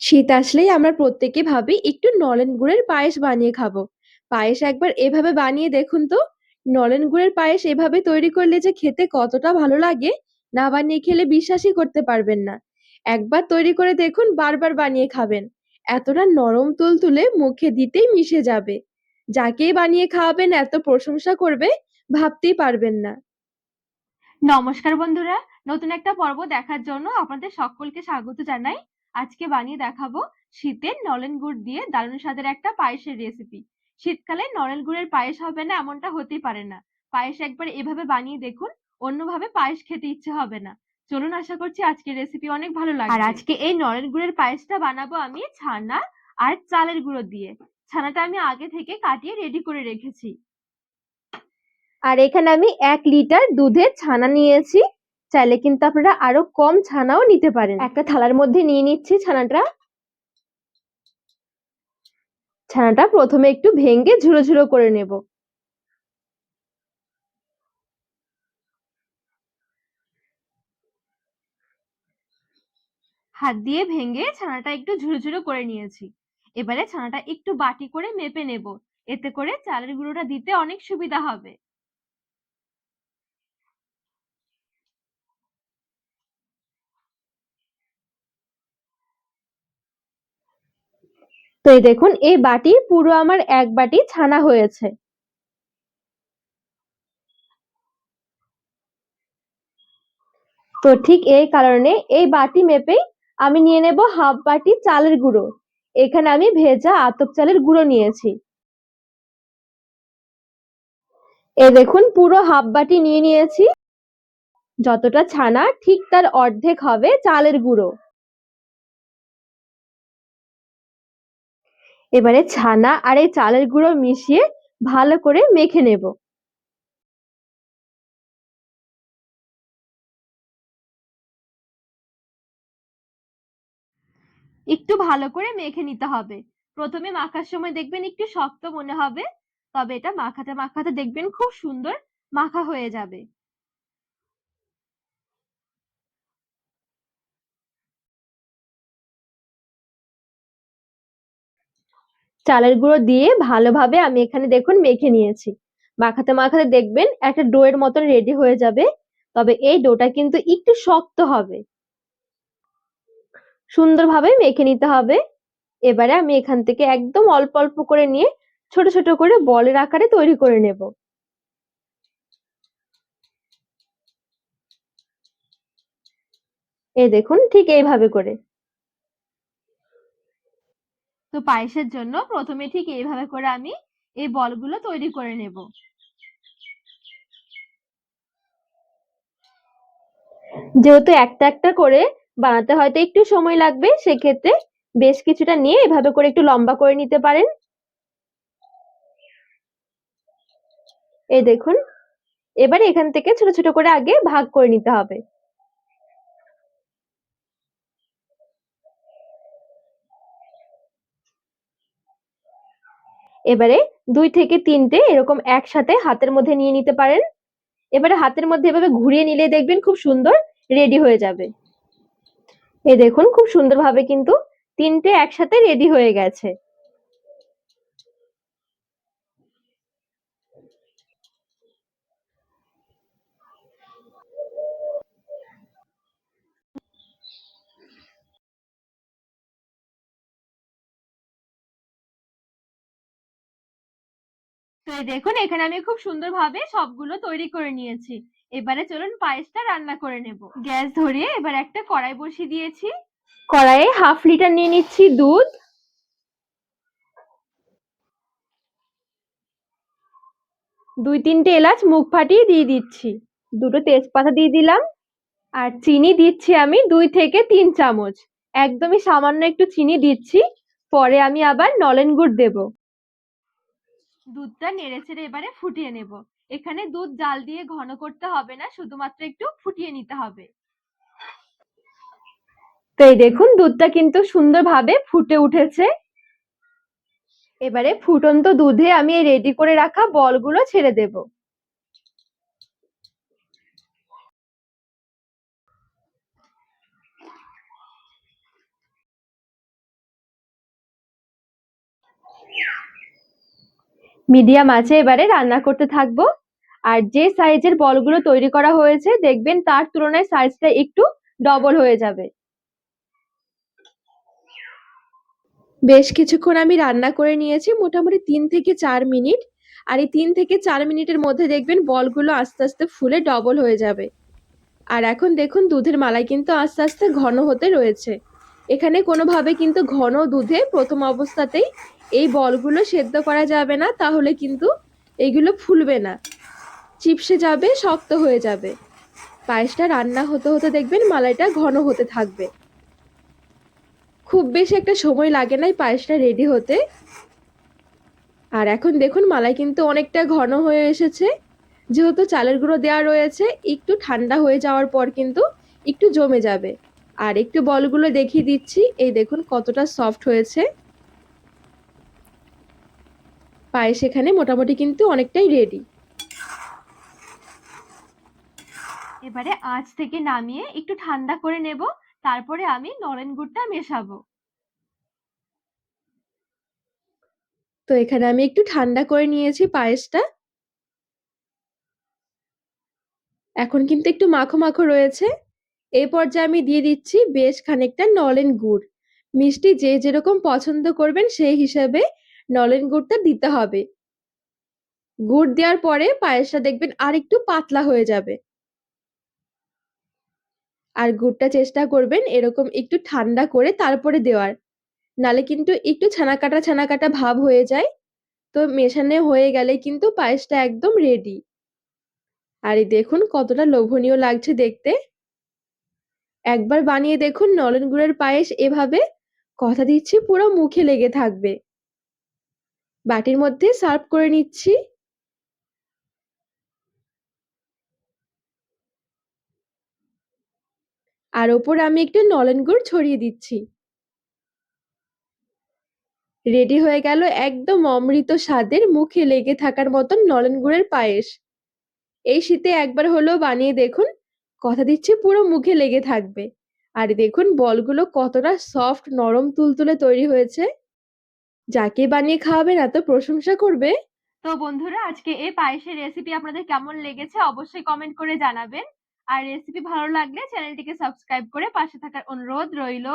শীত আসলেই আমরা প্রত্যেকে ভাবি একটু নলেন গুড়ের পায়েস বানিয়ে খাব। পায়েস একবার এভাবে বানিয়ে দেখুন তো। নলেন গুড়ের পায়েস এভাবে তৈরি করলে যে খেতে কতটা ভালো লাগে, না বানিয়ে খেলে বিশ্বাসই করতে পারবেন না। একবার তৈরি করে দেখুন বারবার বানিয়ে খাবেন। এতটা নরম তুলতুলে মুখে দিতেই মিশে যাবে। যাকেই বানিয়ে খাওয়াবেন এত প্রশংসা করবে ভাবতেই পারবেন না। নমস্কার বন্ধুরা নতুন একটা পর্ব দেখার জন্য আপনাদের সকলকে স্বাগত জানাই আজকে বানিয়ে দেখাবো শীতের নলেন গুড় দিয়ে দারুণ স্বাদের একটা পায়েসের রেসিপি শীতকালে নলেন গুড়ের পায়েস হবে না এমনটা হতেই পারে না। পায়েস একবার এভাবে বানিয়ে দেখুন, অন্যভাবে পায়েস খেতে ইচ্ছে হবে না। চলুন আশা করছি আজকের রেসিপি অনেক ভালো লাগবে। আর আজকে এই নলেন গুড়ের পায়েসটা বানাবো আমি ছানা আর চালের গুঁড়ো দিয়ে। ছানাটা আমি আগে থেকে কাটিয়ে রেডি করে রেখেছি। আর এখানে আমি এক লিটার দুধের ছানা নিয়েছি। চাইলে কিন্তু আপনারা আরও কম ছানাও নিতে পারেন। একটা থালার মধ্যে নিয়ে নিচ্ছি ছানাটা। ছানাটা প্রথমে একটু ভেঙে ঝুড়ো ঝুড়ো করে নেব। হাত দিয়ে ভেঙে ছানাটা একটু ঝুড়ো ঝুড়ো করে নিয়েছি। এবারে ছানাটা একটু বাটি করে মেপে নেব। এতে করে চালের গুঁড়োটা দিতে অনেক সুবিধা হবে। তো এই দেখুন, এই বাটি পুরো আমার এক বাটি ছানা হয়েছে। তো ঠিক এই কারণে এই বাটি মেপেই আমি নিয়ে নেব হাফ বাটি চালের গুঁড়ো। এখানে আমি ভেজা আতপ চালের গুঁড়ো নিয়েছি। এ দেখুন, পুরো হাফ বাটি নিয়ে নিয়েছি। যতটা ছানা, ঠিক তার অর্ধেক হবে চালের গুঁড়ো। এবারে ছানা আর এই চালের গুঁড়ো মিশিয়ে ভালো করে মেখে নেব। একটু ভালো করে মেখে নিতে হবে। প্রথমে মাখার সময় দেখবেন একটু শক্ত মনে হবে, তবে এটা মাখাতে মাখাতে দেখবেন খুব সুন্দর মাখা হয়ে যাবে। চালের গুঁড়ো দিয়ে ভালোভাবে আমি এখানে দেখুন মেখে নিয়েছি। মাখাতে মাখাতে দেখবেন একটা ডোয়ের মতন রেডি হয়ে যাবে। তবে এই ডোটা কিন্তু একটু শক্ত হবে। সুন্দরভাবে মেখে নিতে হবে। এবারে আমি এখান থেকে একদম অল্প অল্প করে নিয়ে ছোট ছোট করে বলের আকারে তৈরি করে নেব। এই দেখুন ঠিক এইভাবে করে। তো পায়েসের জন্য প্রথমে ঠিক এইভাবে করে আমি এই বলগুলো তৈরি করে নেব। যেহেতু একটা একটা করে বানাতে হয়তো একটু সময় লাগবে, সেক্ষেত্রে বেশ কিছুটা নিয়ে এভাবে করে একটু লম্বা করে নিতে পারেন। এই দেখুন, এবার এখান থেকে ছোট ছোট করে আগে ভাগ করে নিতে হবে। এবারে দুই থেকে তিনটে এরকম একসাথে হাতের মধ্যে নিয়ে নিতে পারেন। এবারে হাতের মধ্যে এভাবে ঘুরিয়ে নিলে দেখবেন খুব সুন্দর রেডি হয়ে যাবে। এ দেখুন, খুব সুন্দরভাবে কিন্তু তিনটে একসাথে রেডি হয়ে গেছে। এই দেখুন, এখানে আমি খুব সুন্দরভাবে সবগুলো তৈরি করে নিয়েছি। এবারে চলুন পায়েসটা রান্না করে নেব। গ্যাস ধরিয়ে এবার একটা কড়াই বসিয়ে দিয়েছি। কড়াইয়ে হাফ লিটার নিয়ে নিচ্ছি দুধ। দুই তিনটে এলাচ মুখ ফাটিয়ে দিয়ে দিচ্ছি। দুটো তেজপাতা দিয়ে দিলাম। আর চিনি দিচ্ছি আমি দুই থেকে তিন চামচ। একদমই সামান্য একটু চিনি দিচ্ছি। পরে আমি আবার নলেন গুড় দেব। দুধটা নেড়ে চেড়ে এবারে ফুটিয়ে নেব। এখানে দুধ জাল দিয়ে ঘন করতে হবে না, শুধুমাত্র একটু ফুটিয়ে নিতে হবে। তো এই দেখুন, দুধটা কিন্তু সুন্দরভাবে ফুটে উঠেছে। এবারে ফুটন্ত দুধে আমি রেডি করে রাখা বলগুলো ছেড়ে দেবো। মিডিয়াম আছে, এবারে রান্না করতে থাকব। আর যে সাইজের বলগুলো তৈরি করা হয়েছে, দেখবেন তার তুলনায় সাইজটা একটু ডবল হয়ে যাবে। বেশ কিছুক্ষণ আমি রান্না করে নিয়েছি, মোটামুটি তিন থেকে চার মিনিট। আর এই তিন থেকে চার মিনিটের মধ্যে দেখবেন বলগুলো আস্তে আস্তে ফুলে ডবল হয়ে যাবে। আর এখন দেখুন, দুধের মালাই কিন্তু আস্তে আস্তে ঘন হতে রয়েছে। এখানে কোনোভাবে কিন্তু ঘন দুধে প্রথম অবস্থাতেই এই বলগুলো সেদ্ধ করা যাবে না, তাহলে কিন্তু এগুলো ফুলবে না। চিপসে যাবে, শক্ত হয়ে যাবে। পায়েসটা রান্না হতে হতে দেখবেন মালাইটা ঘন হতে থাকবে। খুব বেশি একটা সময় লাগে না এই পায়েসটা রেডি হতে। আর এখন দেখুন মালাই কিন্তু অনেকটা ঘন হয়ে এসেছে। যেহেতু চালের গুঁড়ো দেওয়া রয়েছে, একটু ঠান্ডা হয়ে যাওয়ার পর কিন্তু একটু জমে যাবে। আর একটু বলগুলো দেখিয়ে দিচ্ছি, এই দেখুন কতটা সফট হয়েছে। পায়েস এখানে মোটামুটি কিন্তু অনেকটাই রেডি এবারে আঁচ থেকে নামিয়ে একটু ঠান্ডা করে নেব তারপরে আমি নলেন গুড়টা মেশাবো। তো এখানে আমি একটু ঠান্ডা করে নিয়েছি পায়েসটা। এখন কিন্তু একটু মাখো মাখো রয়েছে। এই পর্যায়ে আমি দিয়ে দিচ্ছি বেশ খানিকটা নলেন গুড়। মিষ্টি যে যেরকম পছন্দ করবেন সেই হিসাবে নলেন গুড়টা দিতে হবে। গুড় দেওয়ার পরে পায়েসটা দেখবেন আর একটু পাতলা হয়ে যাবে। আর গুড়টা চেষ্টা করবেন এরকম একটু ঠান্ডা করে তারপরে দেওয়ার। নালে কিন্তু একটু ছানা কাটা ছানা কাটা ভাব হয়ে যায়। তো মেশানো হয়ে গেলে কিন্তু পায়েসটা একদম রেডি আর দেখুন কতটা লোভনীয় লাগছে দেখতে। একবার বানিয়ে দেখুন নলেন গুড়ের পায়েস এভাবে কথা দিচ্ছি পুরো মুখে লেগে থাকবে। বাটির মধ্যে সার্ভ করে নিচ্ছি। আর ওপর আমি একটু নলেন গুড় ছড়িয়ে দিচ্ছি। রেডি হয়ে গেল একদম অমৃত স্বাদের মুখে লেগে থাকার মতন নলেন গুড়ের পায়েস। এই শীতে একবার হলেও বানিয়ে দেখুন, কথা দিচ্ছি পুরো মুখে লেগে থাকবে। আর দেখুন বলগুলো কতটা সফট নরম, তুলতুলে তৈরি হয়েছে। যাকে বানিয়ে খাওয়াবেন এত প্রশংসা করবে? তো বন্ধুরা, আজকে এই পায়েসের রেসিপি আপনাদের কেমন লেগেছে অবশ্যই কমেন্ট করে জানাবেন। আর রেসিপি ভালো লাগলে চ্যানেলটিকে সাবস্ক্রাইব করে পাশে থাকার অনুরোধ রইল।